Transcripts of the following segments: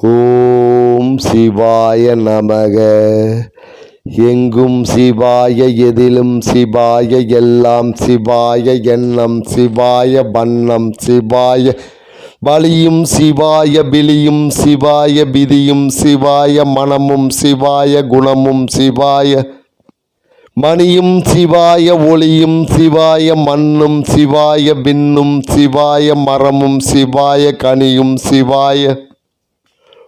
ஓம் சிவாய நமக. எங்கும் சிவாய எதிலும் சிவாய எல்லாம் சிவாய எண்ணம் சிவாய வண்ணம் சிவாய பலியும் சிவாய பிலியும் சிவாய விதியும் சிவாய மனமும் சிவாய குணமும் சிவாய மணியும் சிவாய ஒளியும் சிவாய மண்ணும் சிவாய விண்ணும் சிவாய மரமும் சிவாய கனியும் சிவாய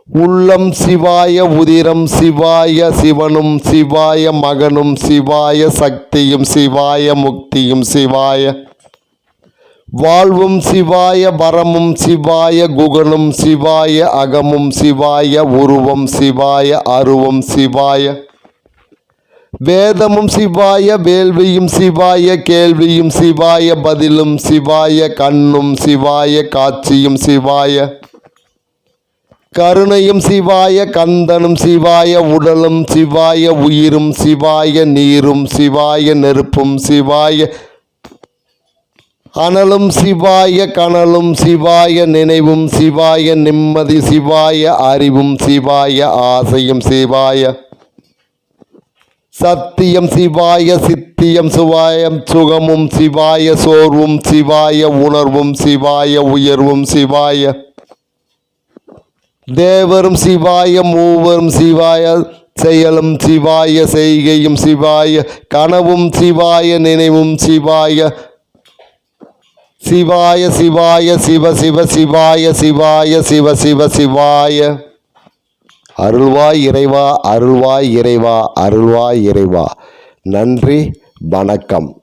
உள்ளம் சிவாய உதிரம் சிவாய சிவனும் சிவாய மகனும் சிவாய சக்தியும் சிவாய முக்தியும் சிவாய. வாழ்வும் சிவாய வரமும் சிவாய குகனும் சிவாய அகமும் சிவாய உருவம் சிவாய அருவம் சிவாய. வேதமும் சிவாய வேள்வியும் சிவாய கேள்வியும் சிவாய பதிலும் சிவாய கண்ணும் சிவாய காட்சியும் சிவாய. கருணையும் சிவாய கந்தனும் சிவாய உடலும் சிவாய உயிரும் சிவாய நீரும் சிவாய நெருப்பும் சிவாய அனலும் சிவாய கனலும் சிவாய நினைவும் சிவாய நிம்மதி சிவாய அறிவும் சிவாய ஆசையும் சிவாய. சத்தியம் சிவாய சித்தியம் சிவாயம் சுகமும் சிவாய சோர்வும் சிவாய உணர்வும் சிவாய உயர்வும் சிவாய. தேவரும் சிவாய மூவரும் சிவாய செயலும் சிவாய செய்கையும் சிவாய கனவும் சிவாய நினைவும் சிவாய சிவாய சிவாய சிவ சிவ சிவாய சிவாய சிவ சிவ சிவாய. அருள்வாய் இறைவா அருள்வாய் இறைவா அருள்வாய் இறைவா. நன்றி வணக்கம்.